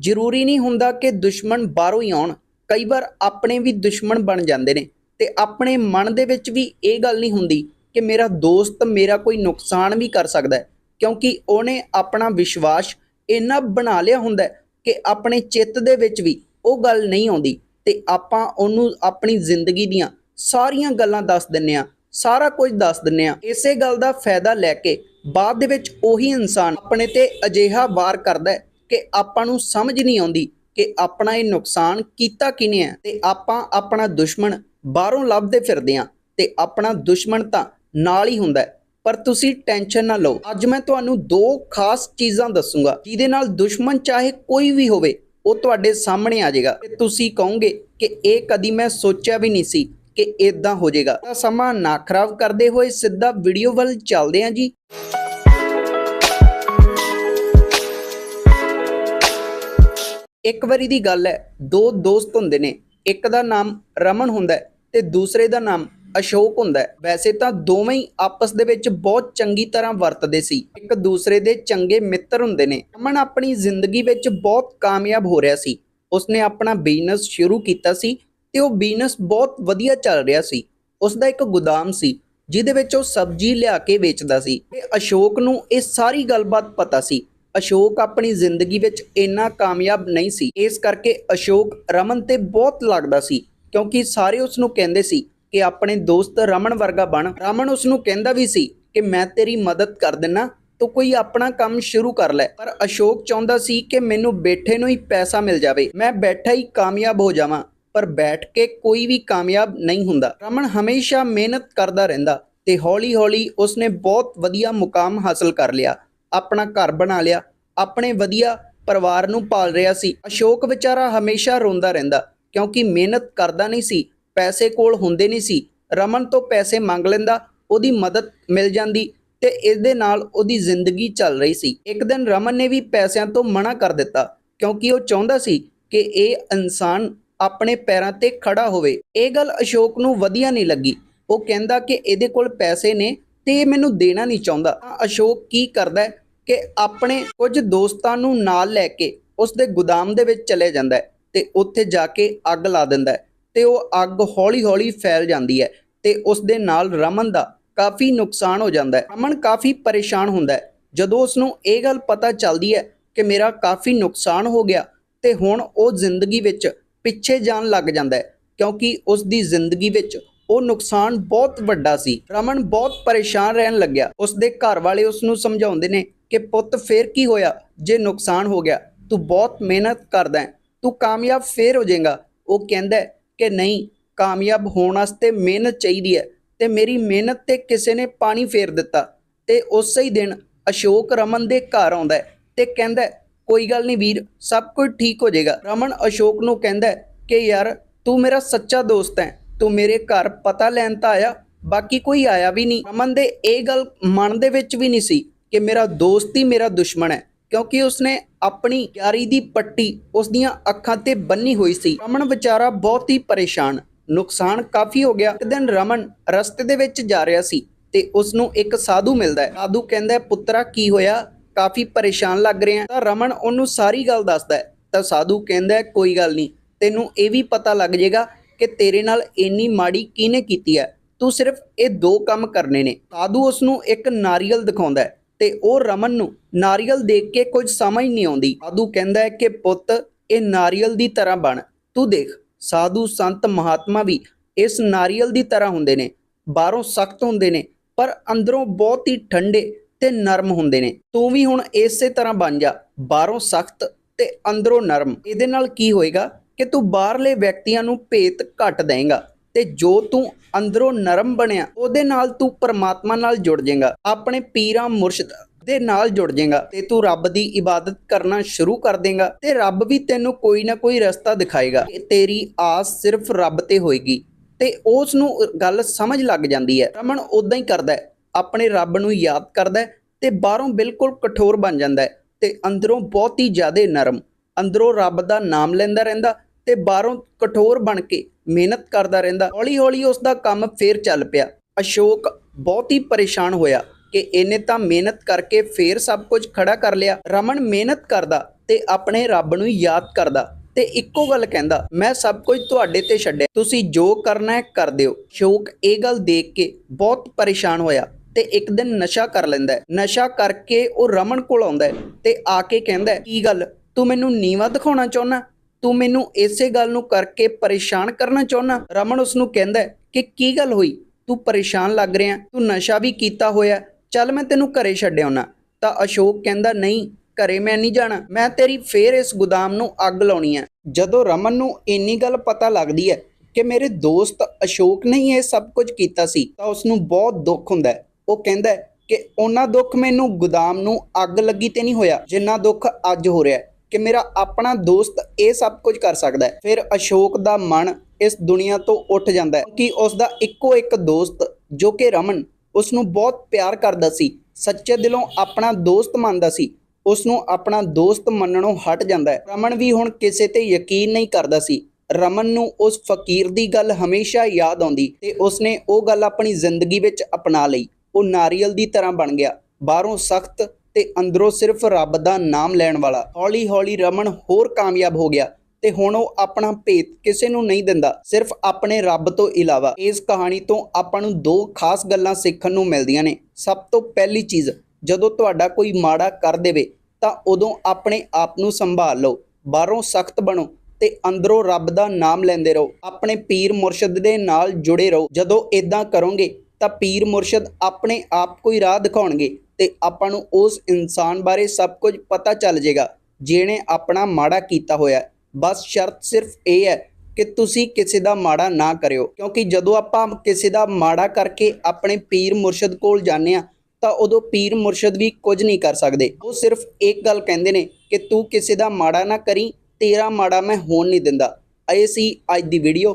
ਜ਼ਰੂਰੀ ਨਹੀਂ ਹੁੰਦਾ ਕਿ ਦੁਸ਼ਮਣ ਬਾਹਰੋਂ ਹੀ ਆਉਣ। ਕਈ ਵਾਰ ਆਪਣੇ ਵੀ ਦੁਸ਼ਮਣ ਬਣ ਜਾਂਦੇ ਨੇ ਤੇ ਆਪਣੇ ਮਨ ਦੇ ਵਿੱਚ ਵੀ ਇਹ ਗੱਲ ਨਹੀਂ ਹੁੰਦੀ ਕਿ ਮੇਰਾ ਦੋਸਤ ਮੇਰਾ ਕੋਈ ਨੁਕਸਾਨ ਵੀ ਕਰ ਸਕਦਾ ਹੈ, ਕਿਉਂਕਿ ਉਹਨੇ ਆਪਣਾ ਵਿਸ਼ਵਾਸ ਇੰਨਾ ਬਣਾ ਲਿਆ ਹੁੰਦਾ ਹੈ ਕਿ ਆਪਣੇ ਚਿੱਤ ਦੇ ਵਿੱਚ ਵੀ ਉਹ ਗੱਲ ਨਹੀਂ ਆਉਂਦੀ ਤੇ ਆਪਾਂ ਉਹਨੂੰ ਆਪਣੀ ਜ਼ਿੰਦਗੀ ਦੀਆਂ ਸਾਰੀਆਂ ਗੱਲਾਂ ਦੱਸ ਦਿੰਨੇ ਆ ਸਾਰਾ ਕੁਝ ਦੱਸ ਦਿੰਨੇ ਆ ਇਸੇ ਗੱਲ ਦਾ ਫਾਇਦਾ ਲੈ ਕੇ ਬਾਅਦ ਦੇ ਵਿੱਚ ਉਹੀ ਇਨਸਾਨ ਆਪਣੇ ਤੇ ਅਜਿਹਾ ਵਾਰ ਕਰਦਾ ਹੈ ਕਿ ਆਪਾਂ ਨੂੰ ਸਮਝ ਨਹੀਂ ਆਉਂਦੀ ਕਿ ਆਪਣਾ ਇਹ ਨੁਕਸਾਨ ਕੀਤਾ ਕਿਨੇ ਹੈ ਤੇ ਆਪਾਂ ਆਪਣਾ ਦੁਸ਼ਮਣ ਬਾਹਰੋਂ ਲੱਭਦੇ ਫਿਰਦੇ ਆ ਤੇ ਆਪਣਾ ਦੁਸ਼ਮਣ ਤਾਂ ਨਾਲ ਹੀ ਹੁੰਦਾ ਹੈ। ਪਰ ਤੁਸੀਂ ਟੈਨਸ਼ਨ ਨਾ ਲਓ। ਅੱਜ ਮੈਂ ਤੁਹਾਨੂੰ ਦੋ ਖਾਸ ਚੀਜ਼ਾਂ ਦੱਸੂਗਾ ਜਿਹਦੇ ਨਾਲ ਦੁਸ਼ਮਣ ਚਾਹੇ ਕੋਈ ਵੀ ਹੋਵੇ, ਉਹ ਤੁਹਾਡੇ ਸਾਹਮਣੇ ਆ ਜਾਏਗਾ। ਤੇ ਤੁਸੀਂ ਕਹੋਗੇ ਕਿ ਇਹ ਕਦੀ ਮੈਂ ਸੋਚਿਆ ਵੀ ਨਹੀਂ ਸੀ ਕਿ ਇਦਾਂ ਹੋ ਜਾਏਗਾ। ਤਾਂ ਸਮਾਂ ਨਾ ਖਰਾਬ ਕਰਦੇ ਹੋਏ ਸਿੱਧਾ ਵੀਡੀਓ ਵੱਲ ਚੱਲਦੇ ਹਾਂ ਜੀ। ਇੱਕ ਵਾਰੀ ਦੀ ਗੱਲ ਹੈ, ਦੋ ਦੋਸਤ ਹੁੰਦੇ ਨੇ, ਇੱਕ ਦਾ ਨਾਮ ਰਮਨ ਹੁੰਦਾ ਹੈ ਤੇ ਦੂਸਰੇ ਦਾ ਨਾਮ ਅਸ਼ੋਕ ਹੁੰਦਾ ਹੈ। ਵੈਸੇ ਤਾਂ ਦੋਵੇਂ ਹੀ ਆਪਸ ਦੇ ਵਿੱਚ ਬਹੁਤ ਚੰਗੀ ਤਰ੍ਹਾਂ ਵਰਤਦੇ ਸੀ। ਇੱਕ ਦੂਸਰੇ ਦੇ ਚੰਗੇ ਮਿੱਤਰ ਹੁੰਦੇ ਨੇ। ਰਮਨ ਆਪਣੀ ਜ਼ਿੰਦਗੀ ਵਿੱਚ ਬਹੁਤ ਕਾਮਯਾਬ ਹੋ ਰਿਹਾ ਸੀ। ਉਸਨੇ ਆਪਣਾ ਬਿਜ਼ਨਸ ਸ਼ੁਰੂ ਕੀਤਾ ਸੀ ਤੇ ਉਹ ਬਿਜ਼ਨਸ ਬਹੁਤ ਵਧੀਆ ਚੱਲ ਰਿਹਾ ਸੀ। ਉਸ ਦਾ ਇੱਕ ਗੋਦਾਮ ਸੀ, ਜਿਹਦੇ ਵਿੱਚ ਉਹ ਸਬਜ਼ੀ ਲਿਆ ਕੇ ਵੇਚਦਾ ਸੀ। ਤੇ ਅਸ਼ੋਕ ਨੂੰ ਇਹ ਸਾਰੀ ਗੱਲਬਾਤ ਪਤਾ ਸੀ। ਅਸ਼ੋਕ ਆਪਣੀ ਜ਼ਿੰਦਗੀ ਵਿੱਚ ਇੰਨਾ ਕਾਮਯਾਬ ਨਹੀਂ ਸੀ। ਇਸ ਕਰਕੇ ਅਸ਼ੋਕ ਰਮਨ ਤੇ ਬਹੁਤ ਲੱਗਦਾ ਸੀ, ਕਿਉਂਕਿ ਸਾਰੇ ਉਸ ਨੂੰ ਕਹਿੰਦੇ ਸੀ ਕਿ ਆਪਣੇ ਦੋਸਤ ਰਮਨ ਵਰਗਾ ਬਣ। ਰਮਨ ਉਸ ਨੂੰ ਕਹਿੰਦਾ ਵੀ ਸੀ ਕਿ ਮੈਂ ਤੇਰੀ ਮਦਦ ਕਰ ਦਿੰਨਾ, ਤੂੰ ਕੋਈ ਆਪਣਾ ਕੰਮ ਸ਼ੁਰੂ ਕਰ ਲੈ। ਪਰ ਅਸ਼ੋਕ ਚਾਹੁੰਦਾ ਸੀ ਕਿ ਮੈਨੂੰ ਬੈਠੇ ਨੂੰ ਹੀ ਪੈਸਾ ਮਿਲ ਜਾਵੇ। ਮੈਂ ਬੈਠਾ ਹੀ ਕਾਮਯਾਬ ਹੋ ਜਾਵਾਂ, ਪਰ ਬੈਠ ਕੇ ਕੋਈ ਵੀ ਕਾਮਯਾਬ ਨਹੀਂ ਹੁੰਦਾ। ਰਮਨ ਹਮੇਸ਼ਾ ਮਿਹਨਤ ਕਰਦਾ ਰਹਿੰਦਾ ਤੇ ਹੌਲੀ-ਹੌਲੀ ਉਸਨੇ ਬਹੁਤ ਵਧੀਆ ਮੁਕਾਮ ਹਾਸਲ ਕਰ ਲਿਆ। ਆਪਣਾ ਘਰ ਬਣਾ ਲਿਆ, ਆਪਣੇ ਵਧੀਆ ਪਰਿਵਾਰ ਨੂੰ ਪਾਲ ਰਿਹਾ ਸੀ। ਅਸ਼ੋਕ ਵਿਚਾਰਾ ਹਮੇਸ਼ਾ ਰੋਂਦਾ ਰਹਿੰਦਾ, ਕਿਉਂਕਿ ਮਿਹਨਤ ਕਰਦਾ ਨਹੀਂ ਸੀ, ਪੈਸੇ ਕੋਲ ਹੁੰਦੇ ਨਹੀਂ ਸੀ। ਰਮਨ ਤੋਂ ਪੈਸੇ ਮੰਗ ਲੈਂਦਾ, ਉਹਦੀ ਮਦਦ ਮਿਲ ਜਾਂਦੀ ਤੇ ਇਸ ਦੇ ਨਾਲ ਉਹਦੀ ਜ਼ਿੰਦਗੀ ਚੱਲ ਰਹੀ ਸੀ। ਇੱਕ ਦਿਨ ਰਮਨ ਨੇ ਵੀ ਪੈਸਿਆਂ ਤੋਂ ਮਨਾ ਕਰ ਦਿੱਤਾ, ਕਿਉਂਕਿ ਉਹ ਚਾਹੁੰਦਾ ਸੀ ਕਿ ਇਹ ਇਨਸਾਨ ਆਪਣੇ ਪੈਰਾਂ ਤੇ ਖੜਾ ਹੋਵੇ। ਇਹ ਗੱਲ ਅਸ਼ੋਕ ਨੂੰ ਵਧੀਆ ਨਹੀਂ ਲੱਗੀ। ਉਹ ਕਹਿੰਦਾ ਕਿ ਇਹਦੇ ਕੋਲ ਪੈਸੇ ਨੇ ਤੇ ਮੈਨੂੰ ਦੇਣਾ ਨਹੀਂ ਚਾਹੁੰਦਾ। ਅਸ਼ੋਕ ਕੀ ਕਰਦਾ ਹੈ ਕਿ ਆਪਣੇ ਕੁਝ ਦੋਸਤਾਂ ਨੂੰ ਨਾਲ ਲੈ ਕੇ ਉਸ ਦੇ ਗੋਦਾਮ ਦੇ ਵਿੱਚ ਚਲੇ ਜਾਂਦਾ ਹੈ ਤੇ ਉੱਥੇ ਜਾ ਕੇ ਅੱਗ ਲਾ ਦਿੰਦਾ ਹੈ ਤੇ ਉਹ ਅੱਗ ਹੌਲੀ-ਹੌਲੀ ਫੈਲ ਜਾਂਦੀ ਹੈ ਤੇ ਉਸ ਦੇ ਨਾਲ ਰਮਨ ਦਾ ਕਾਫੀ ਨੁਕਸਾਨ ਹੋ ਜਾਂਦਾ ਹੈ। ਰਮਨ ਕਾਫੀ ਪਰੇਸ਼ਾਨ ਹੁੰਦਾ ਹੈ। ਜਦੋਂ ਉਸ ਨੂੰ ਇਹ ਗੱਲ ਪਤਾ ਚੱਲਦੀ ਹੈ ਕਿ ਮੇਰਾ ਕਾਫੀ ਨੁਕਸਾਨ ਹੋ ਗਿਆ ਤੇ ਹੁਣ ਉਹ ਜ਼ਿੰਦਗੀ ਵਿੱਚ ਪਿੱਛੇ ਜਾਣ ਲੱਗ ਜਾਂਦਾ ਹੈ ਕਿਉਂਕਿ ਉਸ ਦੀ ਜ਼ਿੰਦਗੀ ਵਿੱਚ ਉਹ ਨੁਕਸਾਨ ਬਹੁਤ ਵੱਡਾ ਸੀ। ਰਮਨ ਬਹੁਤ ਪਰੇਸ਼ਾਨ ਰਹਿਣ ਲੱਗਿਆ। ਉਸ ਦੇ ਘਰ ਵਾਲੇ ਉਸ ਨੂੰ ਸਮਝਾਉਂਦੇ ਨੇ ਕਿ, ਪੁੱਤ, ਫੇਰ ਕੀ ਹੋਇਆ? ਜੇ ਨੁਕਸਾਨ ਹੋ ਗਿਆ, ਤੂੰ ਬਹੁਤ ਮਿਹਨਤ ਕਰਦਾ ਹੈ। ਤੂੰ ਕਾਮਯਾਬ ਫੇਰ ਹੋ ਜਾਏਗਾ। ਉਹ ਕਹਿੰਦਾ ਕਿ, ਨਹੀਂ, ਕਾਮਯਾਬ ਹੋਣ ਵਾਸਤੇ ਮਿਹਨਤ ਚਾਹੀਦੀ ਹੈ ਤੇ ਮੇਰੀ ਮਿਹਨਤ ਤੇ ਕਿਸੇ ਨੇ ਪਾਣੀ ਫੇਰ ਦਿੱਤਾ। ਤੇ ਉਸੇ ਹੀ ਦਿਨ ਅਸ਼ੋਕ ਰਮਨ ਦੇ ਘਰ ਆਉਂਦਾ ਹੈ ਤੇ ਕਹਿੰਦਾ ਕੋਈ ਗੱਲ ਨਹੀਂ ਵੀਰ, ਸਭ ਕੁਝ ਠੀਕ ਹੋ ਜਾਏਗਾ। ਰਮਨ ਅਸ਼ੋਕ ਨੂੰ ਕਹਿੰਦਾ ਕਿ, ਯਾਰ, ਤੂੰ ਮੇਰਾ ਸੱਚਾ ਦੋਸਤ ਹੈ। ਤੂੰ ਮੇਰੇ ਘਰ ਪਤਾ ਲੈਣ ਤਾਂ ਆਇਆ, ਬਾਕੀ ਕੋਈ ਆਇਆ ਵੀ ਨਹੀਂ। ਅਮਨ ਦੇ ਇਹ ਗੱਲ ਮਨ ਦੇ ਵਿੱਚ ਵੀ ਨਹੀਂ ਸੀ ਕਿ ਮੇਰਾ ਦੋਸਤ ਹੀ ਮੇਰਾ ਦੁਸ਼ਮਣ ਹੈ, ਕਿਉਂਕਿ ਉਸਨੇ ਆਪਣੀ ਯਾਰੀ ਦੀ ਪੱਟੀ ਉਸ ਦੀਆਂ ਅੱਖਾਂ ਤੇ ਬੰਨੀ ਹੋਈ ਸੀ। ਰਮਨ ਵਿਚਾਰਾ ਬਹੁਤ ਹੀ ਪਰੇਸ਼ਾਨ, ਨੁਕਸਾਨ ਕਾਫੀ ਹੋ ਗਿਆ। ਇੱਕ ਦਿਨ ਰਮਨ ਰਸਤੇ ਦੇ ਵਿੱਚ ਜਾ ਰਿਹਾ ਸੀ ਤੇ ਉਸ ਨੂੰ ਇੱਕ ਸਾਧੂ ਮਿਲਦਾ ਹੈ। ਸਾਧੂ ਕਹਿੰਦਾ ਹੈ ਪੁੱਤਰਾ, ਕੀ ਹੋਇਆ? ਕਾਫੀ ਪਰੇਸ਼ਾਨ ਲੱਗ ਰਿਹਾ ਤਾਂ ਰਮਨ ਉਹਨੂੰ ਸਾਰੀ ਗੱਲ ਦੱਸਦਾ ਹੈ। ਤਾਂ ਸਾਧੂ ਕਹਿੰਦਾ ਹੈ ਕੋਈ ਗੱਲ ਨਹੀਂ, ਤੈਨੂੰ ਇਹ ਵੀ ਪਤਾ ਲੱਗ ਜਾਏਗਾ ਕਿ ਤੇਰੇ ਨਾਲ ਇੰਨੀ ਮਾੜੀ ਕਿਹਨੇ ਕੀਤੀ ਹੈ? ਤੂੰ ਸਿਰਫ ਇਹ ਦੋ ਕੰਮ ਕਰਨੇ ਨੇ। ਸਾਧੂ ਉਸ ਨੂੰ ਇੱਕ ਨਾਰੀਅਲ ਦਿਖਾਉਂਦਾ ਹੈ ਤੇ ਉਹ ਰਮਨ ਨੂੰ ਨਾਰੀਅਲ ਦੇਖ ਕੇ ਕੁਝ ਸਮਝ ਨਹੀਂ ਆਉਂਦੀ। ਸਾਧੂ ਕਹਿੰਦਾ ਹੈ ਕਿ ਪੁੱਤ, ਇਹ ਨਾਰੀਅਲ ਦੀ ਤਰ੍ਹਾਂ ਬਣ। ਤੂੰ ਦੇਖ, ਸਾਧੂ ਸੰਤ ਮਹਾਤਮਾ ਵੀ ਇਸ ਨਾਰੀਅਲ ਦੀ ਤਰ੍ਹਾਂ ਹੁੰਦੇ ਨੇ। ਬਾਹਰੋਂ ਸਖਤ ਹੁੰਦੇ ਨੇ, ਪਰ ਅੰਦਰੋਂ ਬਹੁਤ ਹੀ ਠੰਡੇ ਤੇ ਨਰਮ ਹੁੰਦੇ ਨੇ। ਤੂੰ ਵੀ ਹੁਣ ਇਸੇ ਤਰ੍ਹਾਂ ਬਣ ਜਾ। ਬਾਹਰੋਂ ਸਖਤ ਤੇ ਅੰਦਰੋਂ ਨਰਮ। ਇਹਦੇ ਨਾਲ ਕੀ ਹੋਏਗਾ? ਕਿ ਤੂੰ ਬਾਹਰਲੇ ਵਿਅਕਤੀਆਂ ਨੂੰ ਭੇਤ ਘੱਟ ਦੇਂਗਾ ਤੇ ਜੋ ਤੂੰ ਅੰਦਰੋਂ ਨਰਮ ਬਣਿਆ, ਉਹਦੇ ਨਾਲ ਤੂੰ ਪਰਮਾਤਮਾ ਨਾਲ ਜੁੜ ਜਾਏਗਾ, ਆਪਣੇ ਪੀਰਾਂ ਮੁਰਸ਼ਿਦ ਦੇ ਨਾਲ ਜੁੜ ਜਾਏਗਾ ਤੇ ਤੂੰ ਰੱਬ ਦੀ ਇਬਾਦਤ ਕਰਨਾ ਸ਼ੁਰੂ ਕਰ ਦੇਗਾ ਤੇ ਰੱਬ ਵੀ ਤੈਨੂੰ ਕੋਈ ਨਾ ਕੋਈ ਰਸਤਾ ਦਿਖਾਏਗਾ ਤੇਰੀ ਆਸ ਸਿਰਫ ਰੱਬ ਤੇ ਹੋਏਗੀ ਤੇ ਉਸ ਨੂੰ ਗੱਲ ਸਮਝ ਲੱਗ ਜਾਂਦੀ ਹੈ। ਰਮਨ ਉਦਾਂ ਹੀ ਕਰਦਾ ਹੈ, ਆਪਣੇ ਰੱਬ ਨੂੰ ਯਾਦ ਕਰਦਾ ਹੈ ਤੇ ਬਾਹਰੋਂ ਬਿਲਕੁਲ ਕਠੋਰ ਬਣ ਜਾਂਦਾ ਹੈ ਤੇ ਅੰਦਰੋਂ ਬਹੁਤ ਹੀ ਜ਼ਿਆਦਾ ਨਰਮ, ਅੰਦਰੋਂ ਰੱਬ ਦਾ ਨਾਮ ਲੈਂਦਾ ਰਹਿੰਦਾ ਤੇ ਬਾਹਰੋਂ ਕਠੋਰ ਬਣ ਕੇ ਮਿਹਨਤ ਕਰਦਾ ਰਹਿੰਦਾ। ਹੌਲੀ ਹੌਲੀ ਉਸ ਦਾ ਕੰਮ ਫੇਰ ਚੱਲ ਪਿਆ। ਅਸ਼ੋਕ ਬਹੁਤ ਹੀ ਪਰੇਸ਼ਾਨ ਹੋਇਆ ਕਿ ਇਹਨੇ ਤਾਂ ਮਿਹਨਤ ਕਰਕੇ ਫੇਰ ਸਭ ਕੁਝ ਖੜਾ ਕਰ ਲਿਆ। ਰਮਨ ਮਿਹਨਤ ਕਰਦਾ ਤੇ ਆਪਣੇ ਰੱਬ ਨੂੰ ਯਾਦ ਕਰਦਾ ਤੇ ਇੱਕੋ ਗੱਲ ਕਹਿੰਦਾ, ਮੈਂ ਸਭ ਕੁਝ ਤੁਹਾਡੇ ਤੇ ਛੱਡਿਆ। ਤੁਸੀਂ ਜੋ ਕਰਨਾ ਹੈ ਕਰ ਦਿਓ। ਸ਼ੋਕ ਇਹ ਗੱਲ ਦੇਖ ਕੇ ਬਹੁਤ ਪਰੇਸ਼ਾਨ ਹੋਇਆ ਤੇ ਇੱਕ ਦਿਨ ਨਸ਼ਾ ਕਰ ਲੈਂਦਾ ਹੈ। ਨਸ਼ਾ ਕਰਕੇ ਉਹ ਰਮਨ ਕੋਲ ਆਉਂਦਾ ਹੈ ਤੇ ਆ ਕੇ ਕਹਿੰਦਾ ਕੀ ਗੱਲ? ਤੂੰ ਮੈਨੂੰ ਨੀਵਾ ਦਿਖਾਉਣਾ ਚਾਹੁੰਦਾ? ਤੂੰ ਮੈਨੂੰ ਇਸੇ ਗੱਲ ਨੂੰ ਕਰਕੇ ਪਰੇਸ਼ਾਨ ਕਰਨਾ ਚਾਹੁੰਦਾ ਰਮਨ ਉਸ ਨੂੰ ਕਹਿੰਦਾ ਕਿ ਕੀ ਗੱਲ ਹੋਈ? ਤੂੰ ਪਰੇਸ਼ਾਨ ਲੱਗ ਰਿਹਾ ਤੂੰ ਨਸ਼ਾ ਵੀ ਕੀਤਾ ਹੋਇਆ ਚੱਲ ਮੈਂ ਤੈਨੂੰ ਘਰੇ ਛੱਡ ਆਉਣਾ ਤਾਂ ਅਸ਼ੋਕ ਕਹਿੰਦਾ, ਨਹੀਂ, ਘਰੇ ਮੈਂ ਨਹੀਂ ਜਾਣਾ। ਮੈਂ ਤੇਰੀ ਫੇਰ ਇਸ ਗੋਦਾਮ ਨੂੰ ਅੱਗ ਲਾਉਣੀ ਹੈ। ਜਦੋਂ ਰਮਨ ਨੂੰ ਇੰਨੀ ਗੱਲ ਪਤਾ ਲੱਗਦੀ ਹੈ ਕਿ ਮੇਰੇ ਦੋਸਤ ਅਸ਼ੋਕ ਨੇ ਇਹ ਸਭ ਕੁਝ ਕੀਤਾ ਸੀ, ਤਾਂ ਉਸ ਨੂੰ ਬਹੁਤ ਦੁੱਖ ਹੁੰਦਾ ਹੈ। ਉਹ ਕਹਿੰਦਾ ਕਿ ਉਹਨਾਂ ਦੁੱਖ ਮੈਨੂੰ ਗੋਦਾਮ ਨੂੰ ਅੱਗ ਲੱਗੀ ਤੇ ਨਹੀਂ ਹੋਇਆ, ਜਿੰਨਾ ਦੁੱਖ ਅੱਜ ਹੋ ਰਿਹਾ ਕਿ ਮੇਰਾ ਆਪਣਾ ਦੋਸਤ ਇਹ ਸਭ ਕੁਝ ਕਰ ਸਕਦਾ ਹੈ। ਫਿਰ ਅਸ਼ੋਕ ਦਾ ਮਨ ਇਸ ਦੁਨੀਆ ਤੋਂ ਉੱਠ ਜਾਂਦਾ ਹੈ ਕਿ ਉਸ ਦਾ ਇੱਕੋ ਇੱਕ ਦੋਸਤ ਜੋ ਕਿ ਰਮਨ ਉਸ ਨੂੰ ਬਹੁਤ ਪਿਆਰ ਕਰਦਾ ਸੀ, ਸੱਚੇ ਦਿਲੋਂ ਆਪਣਾ ਦੋਸਤ ਮੰਨਦਾ ਸੀ ਉਸ ਨੂੰ ਆਪਣਾ ਦੋਸਤ ਮੰਨਣੋਂ ਹਟ ਜਾਂਦਾ ਹੈ। ਰਮਨ ਵੀ ਹੁਣ ਕਿਸੇ ਤੇ ਯਕੀਨ ਨਹੀਂ ਕਰਦਾ ਸੀ। ਰਮਨ ਨੂੰ ਉਸ ਫਕੀਰ ਦੀ ਗੱਲ ਹਮੇਸ਼ਾ ਯਾਦ ਆਉਂਦੀ ਤੇ ਉਸਨੇ ਉਹ ਗੱਲ ਆਪਣੀ ਜ਼ਿੰਦਗੀ ਵਿੱਚ ਅਪਣਾ ਲਈ। ਉਹ ਨਾਰੀਅਲ ਦੀ ਤਰ੍ਹਾਂ ਬਣ ਗਿਆ। ਬਾਹਰੋਂ ਸਖਤ ਤੇ ਅੰਦਰੋਂ ਸਿਰਫ ਰੱਬ ਦਾ ਨਾਮ ਲੈਣ ਵਾਲਾ ਹੌਲੀ ਹੌਲੀ ਰਮਨ ਹੋਰ ਕਾਮਯਾਬ ਹੋ ਗਿਆ ਤੇ ਹੁਣ ਉਹ ਆਪਣਾ ਭੇਤ ਕਿਸੇ ਨੂੰ ਨਹੀਂ ਦਿੰਦਾ, ਸਿਰਫ ਆਪਣੇ ਰੱਬ ਤੋਂ ਇਲਾਵਾ ਇਸ ਕਹਾਣੀ ਤੋਂ ਆਪਾਂ ਨੂੰ ਦੋ ਖਾਸ ਗੱਲਾਂ ਸਿੱਖਣ ਨੂੰ ਮਿਲਦੀਆਂ ਨੇ। ਸਭ ਤੋਂ ਪਹਿਲੀ ਚੀਜ਼, ਜਦੋਂ ਤੁਹਾਡਾ ਕੋਈ ਮਾੜਾ ਕਰ ਦੇਵੇ, ਤਾਂ ਉਦੋਂ ਆਪਣੇ ਆਪ ਨੂੰ ਸੰਭਾਲ ਲਓ, ਬਾਹਰੋਂ ਸਖਤ ਬਣੋ ਤੇ ਅੰਦਰੋਂ ਰੱਬ ਦਾ ਨਾਮ ਲੈਂਦੇ ਰਹੋ, ਆਪਣੇ ਪੀਰ ਮੁਰਸ਼ਿਦ ਦੇ ਨਾਲ ਜੁੜੇ ਰਹੋ। ਜਦੋਂ ਇਦਾਂ ਕਰੋਗੇ, ਤਾਂ ਪੀਰ ਮੁਰਸ਼ਿਦ ਆਪਣੇ ਆਪ ਕੋਈ ਰਾਹ ਦਿਖਾਉਣਗੇ ਤੇ ਆਪਾਂ ਨੂੰ ਉਸ ਇਨਸਾਨ ਬਾਰੇ ਸਭ ਕੁਝ ਪਤਾ ਚੱਲ ਜਾਏਗਾ ਜਿਹਨੇ ਆਪਣਾ ਮਾੜਾ ਕੀਤਾ ਹੋਇਆ ਬਸ ਸ਼ਰਤ ਸਿਰਫ ਇਹ ਹੈ ਕਿ ਤੁਸੀਂ ਕਿਸੇ ਦਾ ਮਾੜਾ ਨਾ ਕਰਿਓ, ਕਿਉਂਕਿ ਜਦੋਂ ਆਪਾਂ ਕਿਸੇ ਦਾ ਮਾੜਾ ਕਰਕੇ ਆਪਣੇ ਪੀਰ ਮੁਰਸ਼ਿਦ ਕੋਲ ਜਾਂਦੇ ਆ ਤਾਂ ਉਦੋਂ ਪੀਰ ਮੁਰਸ਼ਦ ਵੀ ਕੁਝ ਨਹੀਂ ਕਰ ਸਕਦੇ। ਉਹ ਸਿਰਫ ਇੱਕ ਗੱਲ ਕਹਿੰਦੇ ਨੇ ਕਿ ਤੂੰ ਕਿਸੇ ਦਾ ਮਾੜਾ ਨਾ ਕਰੀ, ਤੇਰਾ ਮਾੜਾ ਮੈਂ ਹੋਣ ਨਹੀਂ ਦਿੰਦਾ। ਇਹ ਸੀ ਅੱਜ ਦੀ ਵੀਡੀਓ